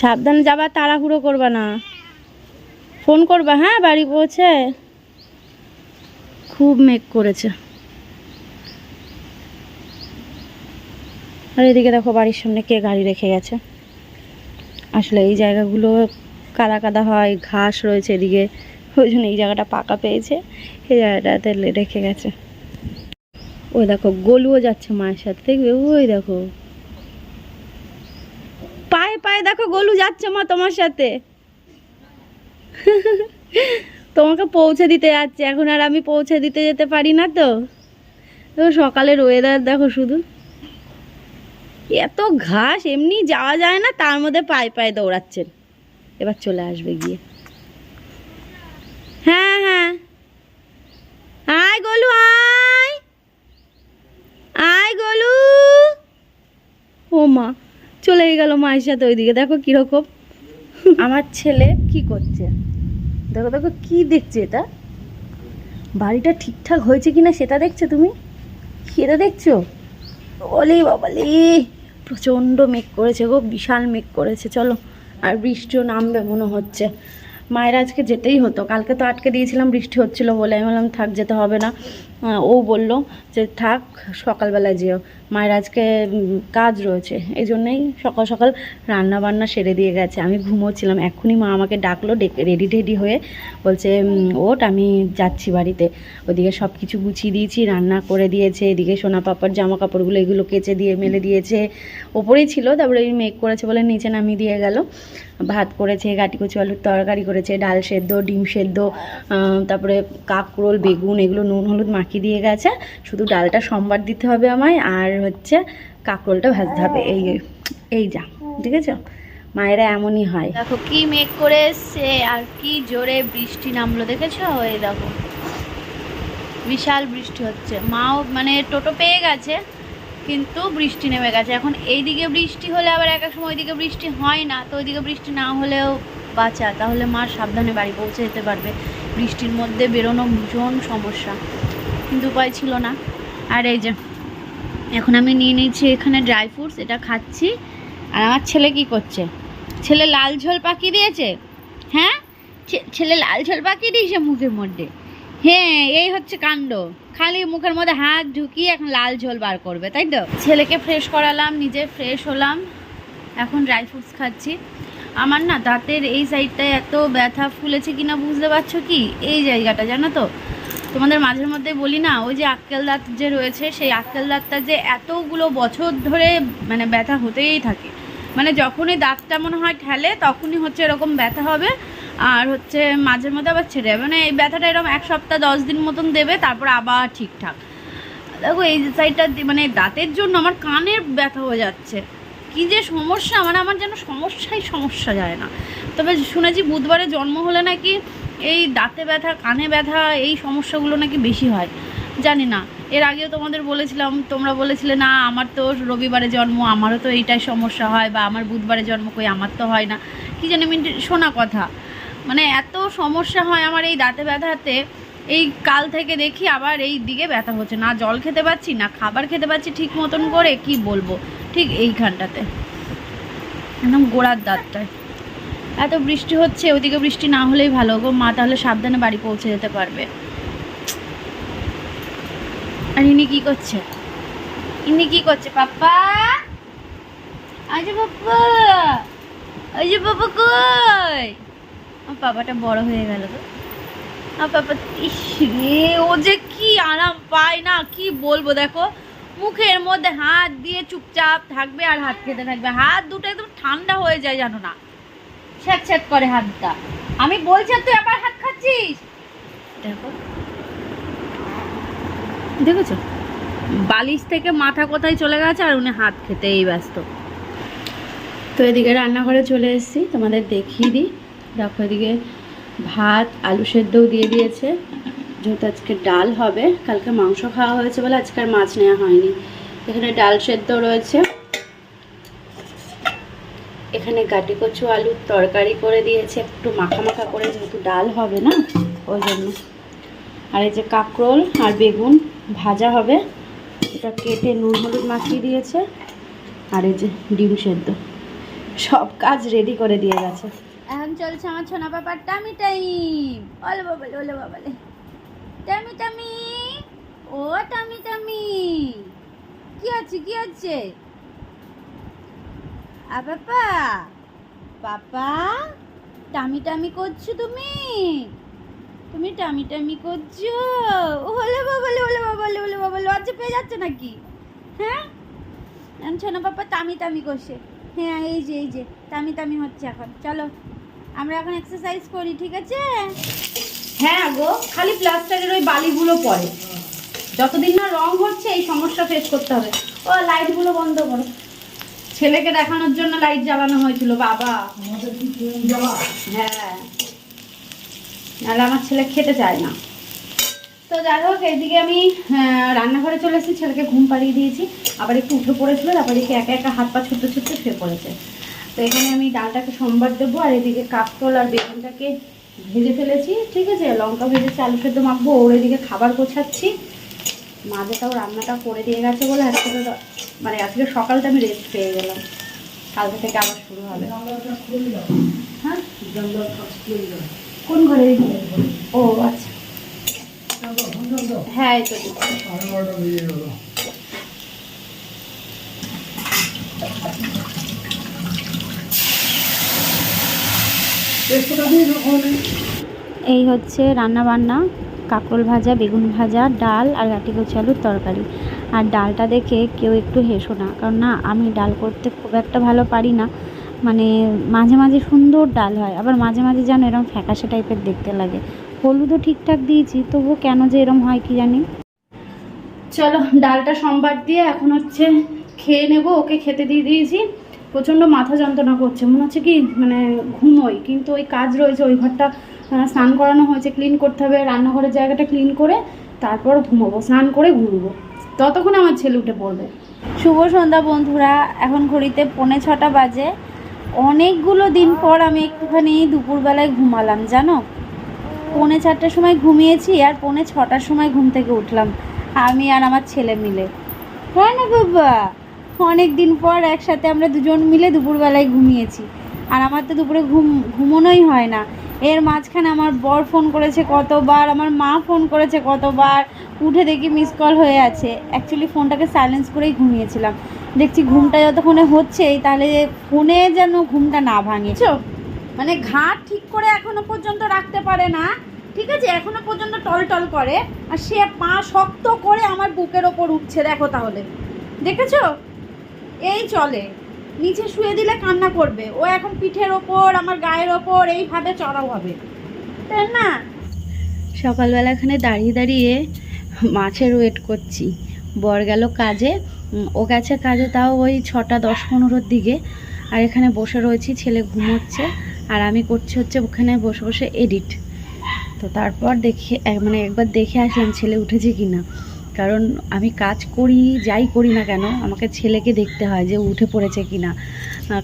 সাবধানে যাবা, তাড়াহুড়ো করবা না। ফোন করবা হ্যাঁ বাড়ি পৌঁছে? খুব মেঘ করেছে। আর এদিকে দেখো, বাড়ির সামনে কে গাড়ি রেখে গেছে। আসলে এই জায়গাগুলো কাদা কাদা হয়, ঘাস রয়েছে এদিকে। ওই জন্য এই জায়গাটা পাকা পেয়েছে, এই জায়গাটাতে রেখে গেছে। ওই দেখো, গলুও যাচ্ছে মায়ের সাথে, দেখবে? ওই দেখো। পায়ে পায়ে দেখো গলু যাচ্ছে মা তোমার সাথে। তোমাকে পৌঁছে দিতে যাচ্ছে, এখন আর আমি পৌঁছে দিতে যেতে পারি না তো। তো সকালের ওয়েদার দেখো শুধু। এত ঘাস, এমনি যাওয়া যায় না, তার মধ্যে পায়ে পায়ে দৌড়াচ্ছেন। এবার চলে আসবে গিয়ে। হ্যাঁ হ্যাঁ। আয় গলু, আয়। আয় গলু। ও মা। চলে গেল মায়ের সাথে ওইদিকে। দেখো কীরকম। আমার ছেলে কি করছে? দেখো দেখো কি দেখছে এটা? বাড়িটা ঠিকঠাক হয়েছে কিনা সেটা দেখছ তুমি? সেটা দেখছ? ওলে বাবালে, প্রচণ্ড মেঘ করেছে গো, বিশাল মেঘ করেছে, চলো। আর বৃষ্টিও নামবে মনে হচ্ছে। মায়ের আজকে যেতেই হতো। কালকে তো আটকে দিয়েছিলাম, বৃষ্টি হচ্ছিল বলে। আমি বললাম, থাক, যেতে হবে না। ও বলল যে, থাক, সকালবেলায় যেও। মায়ের আজকে কাজ রয়েছে। এই জন্যই সকাল সকাল রান্না বান্না সেরে দিয়ে গেছে। আমি ঘুমোচ্ছিলাম। এখনই মা আমাকে ডাকলো, ডেকে রেডি টেডি হয়ে বলছে ওট আমি যাচ্ছি বাড়িতে। ওদিকে সব কিছু গুছিয়ে দিয়েছি, রান্না করে দিয়েছে। এদিকে সোনা পাপার জামা কাপড়গুলো এগুলো কেচে দিয়ে মেলে দিয়েছে। ওপরেই ছিল, তারপরে ওই মেঘ করেছে বলে নিচে নামিয়ে দিয়ে গেল। ভাত করেছে গাটি কচু আলুর তরকারি করেছে, ডাল সেদ্ধ, ডিম সেদ্ধ তারপরে কাকরোল, বেগুন, এগুলো নুন, হলুদ মাখিয়ে দিয়ে গেছে। শুধু ডালটা সোমবার দিতে হবে আমায়, আর হচ্ছে কাকরোলটা ভাজতে হবে। এই এই যা, ঠিক আছে? মায়েরা এমনই হয়। দেখো কি মেঘ করে এসছে, আর কি জোরে বৃষ্টি নামলো, দেখেছ? এই দেখো। বিশাল বৃষ্টি হচ্ছে। মাও মানে টোটো পেয়ে গেছে, কিন্তু বৃষ্টি নেমে গেছে। এখন এইদিকে বৃষ্টি হলে আবার এক এক সময় ওইদিকে বৃষ্টি হয় না, তো ওইদিকে বৃষ্টি না হলেও বাঁচা। তাহলে মা সাবধানে বাড়ি পৌঁছে যেতে পারবে। বৃষ্টির মধ্যে বেরোনো ভীষণ সমস্যা। কিন্তু উপায় ছিল না। আর এই যে, এখন আমি নিয়ে নিয়েছি এখানে ড্রাই ফ্রুটস এটা খাচ্ছি। আর আমার ছেলে কি করছে? ছেলে লাল ঝোল পাকিয়ে দিয়েছে? হ্যাঁ? ছেলে লাল ঝোল পাকিয়ে দিয়েছে মুখের মধ্যে? হ্যাঁ এই হচ্ছে কাণ্ড। খালি মুখের মধ্যে হাত ঢুকিয়ে এখন লাল ঝোল বার করবে, তাই তো? ছেলেকে ফ্রেশ করালাম, নিজে ফ্রেশ হলাম। এখন ড্রাই ফ্রুটস খাচ্ছি। আমার না দাঁতের এই সাইডটায় এত ব্যথা ফুলেছে কিনা বুঝতে পারছ কি? এই জায়গাটা, জানো তো? তোমাদের মাঝের মধ্যে বলি না, ওই যে আক্কেল দাঁত যে রয়েছে, সেই আক্কেল দাঁতটা যে এতগুলো বছর ধরে মানে ব্যথা হতেই থাকে। মানে যখনই দাঁতটা মনে হয় ঠেলে, তখনই হচ্ছে এরকম ব্যথা হবে, আর হচ্ছে মাঝের মধ্যে আবার ছেড়ে যাবে। মানে এই ব্যথাটা এরকম এক সপ্তাহ, দশ দিন মতন দেবে, তারপর আবার ঠিকঠাক। দেখো, এই সাইডটা মানে দাঁতের জন্য আমার কানের ব্যথা হয়ে যাচ্ছে। কি যে সমস্যা মানে আমার যেন সমস্যাই সমস্যা যায় না। তবে শুনেছি বুধবারে জন্ম হলে নাকি এই দাঁতে ব্যথা, কানে ব্যথা, এই সমস্যাগুলো নাকি বেশি হয়? জানি না। এর আগেও তোমাদের বলেছিলাম, তোমরা বলেছিলে, না, আমার তো রবিবারে জন্ম, আমারও তো এইটাই সমস্যা হয় বা, আমার বুধবারে জন্ম, কই, আমার তো হয় না। কি জানি আমি শোনা কথা। মানে এত সমস্যা হয় আমার এই দাঁতে ব্যথাতে, এই কাল থেকে দেখি আবার এই দিকে ব্যথা হচ্ছে। না জল খেতে পাচ্ছি, না খাবার খেতে পাচ্ছি ঠিক মতন করে, কি বলব? ঠিক এইখানটাতে। একদম গোড়ার দাঁতটায়। এত বৃষ্টি হচ্ছে, ওদিকে বৃষ্টি না হলেই ভালো। গো মা তাহলে সাবধানে বাড়ি পৌঁছে যেতে পারবে। আর ইনি কি করছে? ইনি কি করছে, পাপ্পা? আজ পাপ্পা ওই যে পাপা কই? আমার পাপাটা বড় হয়ে গেল তো আমার পাপা, ইস রে, ও যে কি আরাম পায় না, কি বলব দেখো। মুখের মধ্যে হাত দিয়ে চুপচাপ থাকবে আর হাত খেতে থাকবে। হাত দুটো একদম ঠান্ডা হয়ে যায়, জানো না। ছ্যাট ছ্যাট করে হাতটা। আমি বলছি তুই আবার হাত খাচ্ছিস? দেখো। দেখেছ? বালিশ থেকে মাথা কোথায় চলে গেছে আর উনি হাত খেতেই ব্যস্ত। তো এদিকে রান্নাঘরে চলে এসেছি, তোমাদের দেখিয়ে দিই। দেখো এদিকে ভাত, আলু সেদ্ধও দিয়ে দিয়েছে। যেহেতু আজকে ডাল হবে, কালকে মাংস খাওয়া হয়েছে বলে আজকে আর মাছ নেওয়া হয়নি। এখানে ডাল সেদ্ধ রয়েছে। এখানে গাটি কচু আলুর তরকারি করে দিয়েছে। একটু মাখা মাখা করে, যেহেতু ডাল হবে না, ওই জন্য। আর এই যে কাঁকরোল আর বেগুন ভাজা হবে, এটা কেটে নুন হলুদ মাখিয়ে দিয়েছে, আর এই যে ডিম সেদ্ধ। সব কাজ রেডি করে দিয়ে গেছে। এখন চলছে আমার ছোনা পাপার টামি টাইম ওলে বাবালে ওলে বাবালে। টামি টামি ও টামি টামি কি আছে কি আছে আ পাপা পাপা টামি টামি করছ তুমি? তুমি টামি টামি করছ ওলে বাবালে ওলে বাবালে ওলে বাবালে লজ্জা পেয়ে যাচ্ছে নাকি? হ্যাঁ? এখন ছোনা পাপা টামি টামি করছে। হ্যাঁ এই যে এই যে টামি টামি হচ্ছে এখন। চলো, আমরা এখন এক্সারসাইজ করি, ঠিক আছে? হ্যাঁ গো, খালি প্লাস্টারের ওই বালিগুলো পড়ে যতদিন না রং হচ্ছে, এই সমস্যা ফেস করতে হবে। ও লাইটগুলো বন্ধ করো। ছেলেকে দেখানোর জন্য লাইট জ্বালানো হয়েছিল, বাবা। হ্যাঁ। নাহলে আমার ছেলে খেতে চায় না। তো যাই হোক, এইদিকে আমি রান্নাঘরে চলে এসেছি, ছেলেকে ঘুম পাড়িয়ে দিয়েছি। আবার একটু উঠে পড়েছিল, তারপর এদিকে একা একা হাত পা ছুটতে ছুটতে শুয়ে পড়েছে। তো এখানে আমি ডালটাকে সোমবার দেবো, আর এদিকে কাকতল আর বেগুনটাকে ভেজে ফেলেছি, ঠিক আছে? লঙ্কা ভেজে আলু সেদ্ধ মাখবো, ওর এদিকে খাবার গোছাচ্ছি। মাঝেটাও রান্নাটা করে দিয়ে গেছে বলে আজকে তো মানে আজকে সকালটা আমি রেস্ট পেয়ে গেলাম। কালকে থেকে আবার শুরু হবে। হ্যাঁ? কোন ঘরে ও আচ্ছা। হ্যাঁ এই হচ্ছে রান্না বান্না কাঁকরোল ভাজা, বেগুন ভাজা, ডাল আর গাটি কচি আলুর তরকারি। আর ডালটা দেখে কেউ একটু হেসো না, কারণ না, আমি ডাল করতে খুব একটা ভালো পারি না। মানে মাঝে মাঝে সুন্দর ডাল হয়, আবার মাঝে মাঝে যেন এরকম ফ্যাকাশে টাইপের দেখতে লাগে। হলুদও ঠিকঠাক দিয়েছি, তবুও কেন যে এরম হয় কি জানি? চলো, ডালটা সোমবার দিয়ে এখন হচ্ছে খেয়ে নেব, ওকে খেতে দিয়ে দিয়েছি। প্রচণ্ড মাথা যন্ত্রণা করছে, মনে হচ্ছে কি মানে ঘুমোই, কিন্তু ওই কাজ রয়েছে, ওই ঘরটা স্নান করানো হয়েছে ক্লিন করতে হবে, রান্নাঘরের জায়গাটা ক্লিন করে তারপর ঘুমোবো, স্নান করে ঘুমোবো ততক্ষণ আমার ছেলে উঠে পড়বে। শুভ সন্ধ্যা বন্ধুরা, এখন ঘড়িতে পৌনে ছটা বাজে। অনেকগুলো দিন পর আমি একটুখানি দুপুরবেলায় ঘুমালাম, জানো? পৌনে চারটার সময় ঘুমিয়েছি আর পৌনে ছটার সময় ঘুম থেকে উঠলাম, আমি আর আমার ছেলে মিলে। হ্যাঁ না বাবা? অনেক দিন পর একসাথে আমরা দুজন মিলে দুপুরবেলায় ঘুমিয়েছি। আর আমার তো দুপুরে ঘুম, ঘুমোনোই হয় না। এর মাঝখানে আমার বর ফোন করেছে কতবার, আমার মা ফোন করেছে কতবার, উঠে দেখি মিস কল হয়ে আছে। অ্যাকচুয়ালি ফোনটাকে সাইলেন্স করেই ঘুমিয়েছিলাম। দেখছি ঘুমটা যতক্ষণে হচ্ছেই, তাহলে ফোনে যেন ঘুমটা না ভাঙে। মানে ঘাট ঠিক করে এখনও পর্যন্ত রাখতে পারে না। ঠিক আছে? এখনও পর্যন্ত টল টল করে। আর সে পা শক্ত করে আমার বুকের ওপর উঠছে। দেখো তাহলে। দেখেছ? এই চলে। নিচে শুয়ে দিলে কান্না করবে। ও এখন পিঠের ওপর, আমার গায়ের ওপর, এইভাবে চড়াও হবে। তাই না? সকালবেলা এখানে দাঁড়িয়ে দাঁড়িয়ে মাছের ওয়েট করছি। বর গেল কাজে। ও গেছে কাজে তাও ওই ছটা দশ পনেরোর দিকে। আর এখানে বসে রয়েছি, ছেলে ঘুমোচ্ছে। আর আমি করছি হচ্ছে ওখানে বসে বসে এডিট তো তারপর দেখে মানে একবার দেখে আসলাম ছেলে উঠেছে কি না কারণ আমি কাজ করি, যাই করি না কেন, আমাকে ছেলেকে দেখতে হয় যে উঠে পড়েছে কি না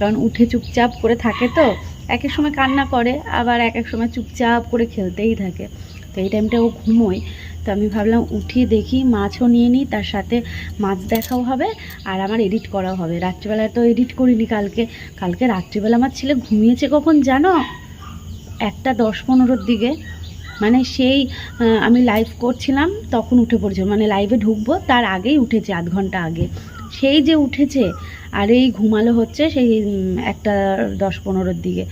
কারণ উঠে চুপচাপ করে থাকে তো, এক এক সময় কান্না করে, আবার এক এক সময় চুপচাপ করে খেলতেই থাকে। তো এই টাইমটা ও ঘুমোয়, তো আমি ভাবলাম উঠিয়ে দেখি, মাছও নিয়ে নিই, তার সাথে মাছ দেখাও হবে, আর আমার এডিট করাও হবে। রাত্রিবেলায় তো এডিট করিনি কালকে। কালকে রাত্রিবেলা আমার ছেলে ঘুমিয়েছে কখন জানো? একটা দশ পনেরোর দিকে। মানে সেই আমি লাইভ করছিলাম, তখন উঠে পড়েছে মানে লাইভে ঢুকবো, তার আগেই উঠেছে আধ ঘণ্টা আগে। সেই যে উঠেছে, আর এই ঘুমালো হচ্ছে সেই একটা দশ পনেরোর দিকে।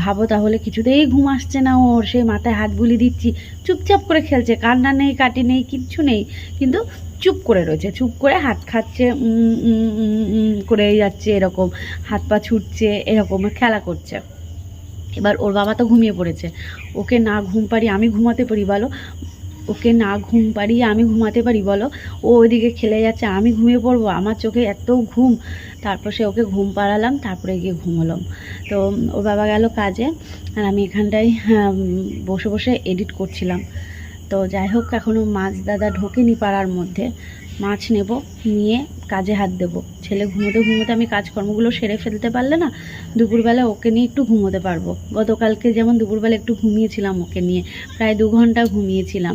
ভাবো তাহলে কিছুতেই ঘুম আসছে না ওর সেই মাথায় হাত বুলি দিচ্ছি, চুপচাপ করে খেলছে, কান্না নেই, কাটি নেই, কিচ্ছু নেই, কিন্তু চুপ করে রয়েছে, চুপ করে হাত খাচ্ছে করে যাচ্ছে এরকম, হাত পা ছুটছে, এরকম খেলা করছে। এবার ওর বাবা তো ঘুমিয়ে পড়েছে। ওকে না ঘুম পাড়ি আমি ঘুমাতে পারি বলো? ওকে না ঘুম পাড়িয়ে আমি ঘুমাতে পারি বলো? ও ওইদিকে খেলে যাচ্ছে, আমি ঘুমিয়ে পড়ব, আমার চোখে এত ঘুম। তারপর সে ওকে ঘুম পাড়ালাম, তারপরে গিয়ে ঘুমোলাম। তো ওর বাবা গেল কাজে, আর আমি এখানটায় বসে বসে এডিট করছিলাম। তো যাই হোক এখনও মাছ দাদা ঢোকেনি পাড়ার মধ্যে। মাছ নেব, নিয়ে কাজে হাত দেবো। ছেলে ঘুমোতে ঘুমোতে আমি কাজকর্মগুলো সেরে ফেলতে পারলে না, দুপুরবেলা ওকে নিয়ে একটু ঘুমোতে পারব। গতকালকে যেমন দুপুরবেলা একটু ঘুমিয়েছিলাম ওকে নিয়ে, প্রায় দু ঘণ্টা ঘুমিয়েছিলাম।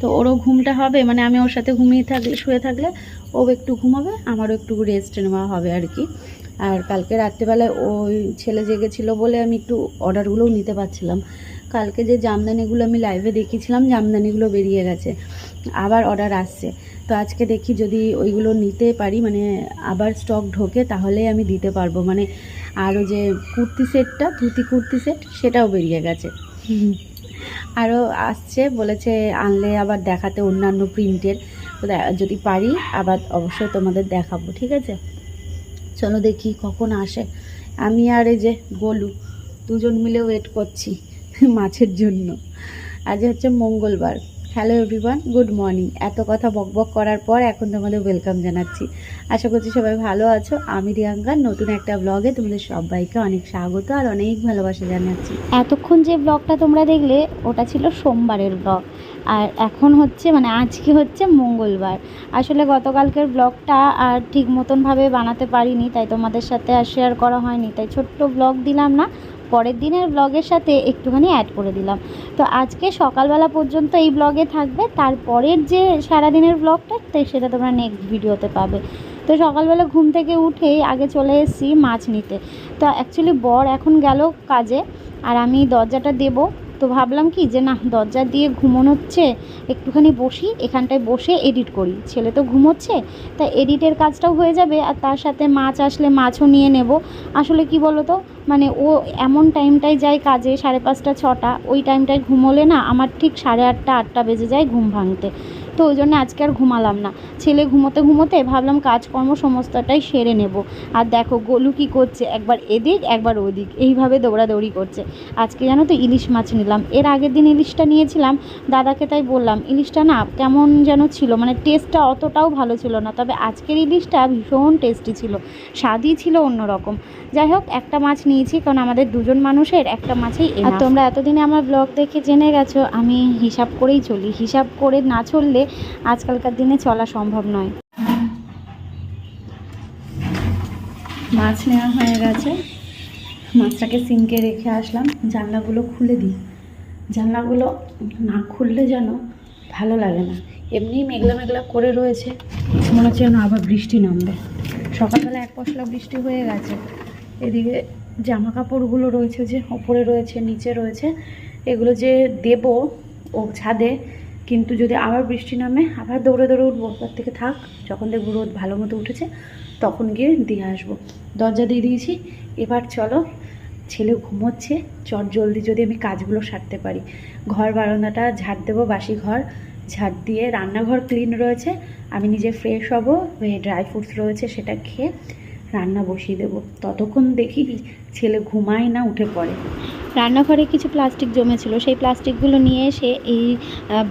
তো ওরও ঘুমটা হবে মানে আমি ওর সাথে ঘুমিয়ে থাকলে, শুয়ে থাকলে ও একটু ঘুমাবে, আমারও একটু রেস্ট নেওয়া হবে আর কি। আর কালকে রাত্রেবেলায় ওই ছেলে জেগেছিল বলে আমি একটু অর্ডারগুলোও নিতে পারছিলাম। কালকে যে জামদানিগুলো আমি লাইভে দেখিয়েছিলাম, জামদানিগুলো বেরিয়ে গেছে। আবার অর্ডার আসছে। তো আজকে দেখি যদি ওইগুলো নিতে পারি মানে আবার স্টক ঢোকে তাহলে আমি দিতে পারব। মানে আরও যে কুর্তি সেটটা, ধুতি কুর্তি সেট, সেটাও বেরিয়ে গেছে। আরও আসছে, বলেছে আনলে আবার দেখাতে অন্যান্য প্রিন্টের। যদি পারি, আবার অবশ্যই তোমাদের দেখাবো, ঠিক আছে? চলো দেখি কখন আসে। আমি আর এই যে গোলু, দুজন মিলে ওয়েট করছি, মাছের জন্য। আজ হচ্ছে মঙ্গলবার। হ্যালো এভরিওয়ান গুড মর্নিং এত কথা বকবক করার পর এখন তোমাদের ওয়েলকাম জানাচ্ছি। আশা করছি সবাই ভালো আছো। আমি রিয়াঙ্কা, নতুন একটা ব্লগে তোমাদের সবাইকে অনেক স্বাগত আর অনেক ভালোবাসা জানাচ্ছি। এতক্ষণ যে ব্লগটা তোমরা দেখলে, ওটা ছিল সোমবারের ব্লগ আর এখন হচ্ছে মানে আজকে হচ্ছে মঙ্গলবার। আসলে গতকালকের ব্লগটা আর ঠিক মতনভাবে বানাতে পারিনি, তাই তোমাদের সাথে আর শেয়ার করা হয়নি। তাই ছোট্ট ব্লগ দিলাম না পরের দিনের ব্লগের সাথে একটুখানি অ্যাড করে দিলাম। তো আজকে সকালবেলা পর্যন্ত এই ব্লগে থাকবে। তারপরের যে সারাদিনের ব্লগটা সেটা তোমরা নেক্সট ভিডিওতে পাবে। তো সকালবেলা ঘুম থেকে উঠেই আগে চলে এসেছি মাছ নিতে। তো অ্যাকচুয়ালি বর এখন গেল কাজে, আর আমি দরজাটা দেব। তো ভাবলাম কি যে না, দরজা দিয়ে ঘুমন হচ্ছে, একটুখানি বসি, এখানটায় বসে এডিট করি। ছেলে তো ঘুমোচ্ছে, তা এডিটের কাজটাও হয়ে যাবে, আর তার সাথে মাছ আসলে মাছও নিয়ে নেব। আসলে কি বলো তো মানে ও এমন টাইমটায় যায় কাজে, সাড়ে পাঁচটা, ছটা, ওই টাইমটায় ঘুমোলে না, আমার ঠিক সাড়ে আটটা আটটা বেজে যায় ঘুম ভাঙতে। তো ওই জন্য আজকে আর ঘুমালাম না। ছেলে ঘুমোতে ঘুমোতে ভাবলাম কাজকর্ম সমস্তটাই সেরে নেব। আর দেখো গোলু কী করছে? একবার এদিক একবার ওদিক। এইভাবে দৌড়াদৌড়ি করছে। আজকে জানো তো ইলিশ মাছ নিলাম। এর আগের দিন ইলিশটা নিয়েছিলাম। দাদাকে তাই বললাম ইলিশটা না কেমন যেন ছিল। মানে টেস্টটা অতটাও ভালো ছিল না। তবে আজকের ইলিশটা ভীষণ টেস্টি ছিল। স্বাদই ছিল অন্যরকম। যাই হোক একটা মাছ নিয়েছি। কারণ আমাদের দুজন মানুষের একটা মাছেই আর তোমরা এতদিনে আমার ব্লগ দেখে জেনে গেছো আমি হিসাব করেই চলি। হিসাব করে না চললে আজকালকার দিনে চলা সম্ভব নয়। মাছ নেওয়া হয়ে গেছে। মাছটাকে সিনকে রেখে আসলাম। জানলাগুলো খুলে দিই। জানলাগুলো না খুললে যেন ভালো লাগে না। এমনি মেঘলা মেঘলা করে রয়েছে। মনে হচ্ছে যেন আবার বৃষ্টি নামবে। সকালবেলা এক পশলা বৃষ্টি হয়ে গেছে। এদিকে জামা কাপড়গুলো রয়েছে যে ওপরে রয়েছে, নিচে রয়েছে। এগুলো যে দেব ও ছাদে কিন্তু যদি আবার বৃষ্টি নামে, আবার দৌড়ে দৌড়ে উঠবো তার থেকে থাক, যখন দেখব রোদ ভালো মতো উঠেছে, তখন গিয়ে দিয়ে আসব। দরজা দিয়ে দিয়েছি, এবার চলো, ছেলে ঘুমোচ্ছে, চট জলদি যদি আমি কাজগুলো সারতে পারি। ঘর বারান্দাটা ঝাড় দেবো, বাসি ঘর, ঝাড় দিয়ে রান্নাঘর ক্লিন রয়েছে, আমি নিজে ফ্রেশ হব ড্রাই ফ্রুটস রয়েছে, সেটা খেয়ে রান্না বসিয়ে দেবো। ততক্ষণ দেখি ছেলে ঘুমায় না, উঠে পড়ে। রান্নাঘরে কিছু প্লাস্টিক জমেছিল, সেই প্লাস্টিকগুলো নিয়ে এসে এই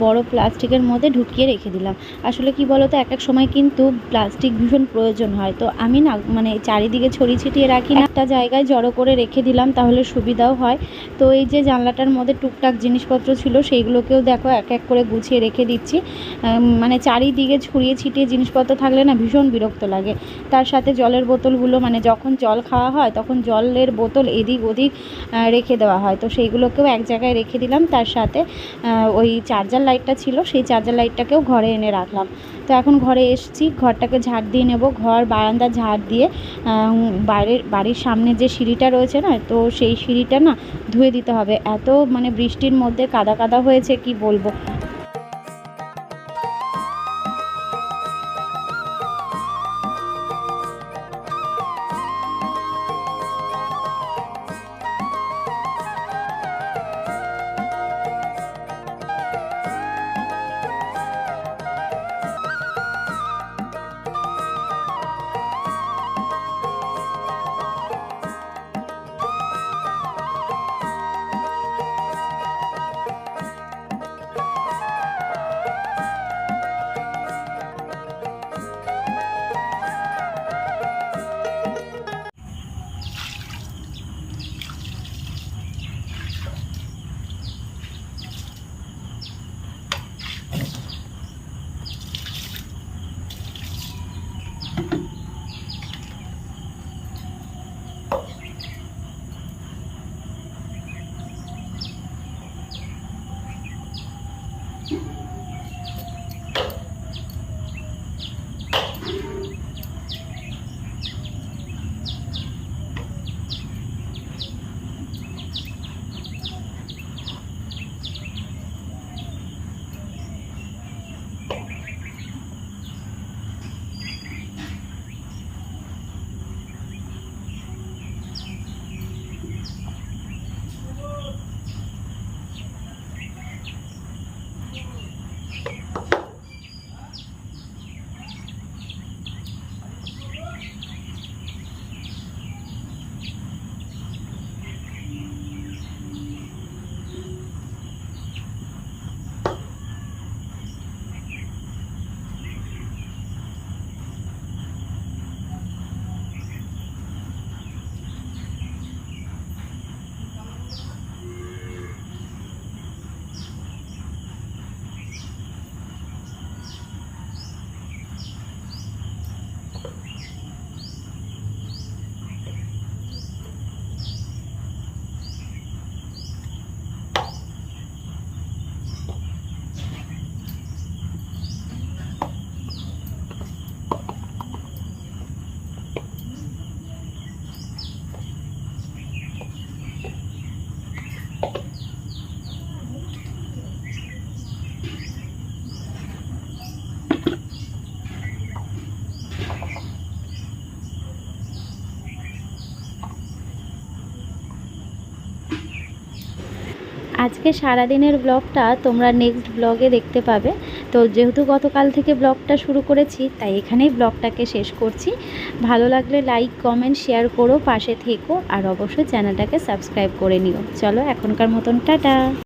বড় প্লাস্টিকের মধ্যে ঢুকিয়ে রেখে দিলাম। আসলে কি বলতো এক এক সময় কিন্তু প্লাস্টিক ভীষণ প্রয়োজন হয়। তো আমি না মানে চারিদিকে ছড়িয়ে ছিটিয়ে রাখি না। একটা জায়গায় জড়ো করে রেখে দিলাম, তাহলে সুবিধাও হয়। তো এই যে জানলাটার মধ্যে টুকটাক জিনিসপত্র ছিল, সেইগুলোকেও দেখো এক এক করে গুছিয়ে রেখে দিচ্ছি। মানে চারিদিকে ছড়িয়ে ছিটিয়ে জিনিসপত্র থাকলে না ভীষণ বিরক্ত লাগে। তার সাথে জলের বোতলগুলো মানে যখন জল খাওয়া হয়, তখন জলের বোতল এদিক ওদিক রেখে দেওয়া হয়। তো সেইগুলোকেও এক জায়গায় রেখে দিলাম, তার সাথে ওই চার্জার লাইটটা ছিল, সেই চার্জার লাইটটাকেও ঘরে এনে রাখলাম। তো এখন ঘরে এসেছি, ঘরটাকে ঝাড় দিয়ে নেব। ঘর, বারান্দা ঝাড় দিয়ে বাইরের, বাড়ির সামনে যে সিঁড়িটা রয়েছে না, তো সেই সিঁড়িটা না ধুয়ে দিতে হবে। এত মানে বৃষ্টির মধ্যে কাদা কাদা হয়েছে, কি বলব? আজকে সারাদিনের ব্লগটা তোমরা নেক্সট ব্লগে দেখতে পাবে। তো যেহেতু গতকাল থেকে ব্লগটা শুরু করেছি, তাই এখানেই ব্লগটাকে শেষ করছি। ভালো লাগলে লাইক কমেন্ট শেয়ার করো, পাশে থেকো, আর অবশ্যই চ্যানেলটাকে সাবস্ক্রাইব করে নিও। চলো এখনকার মতন, টাটা!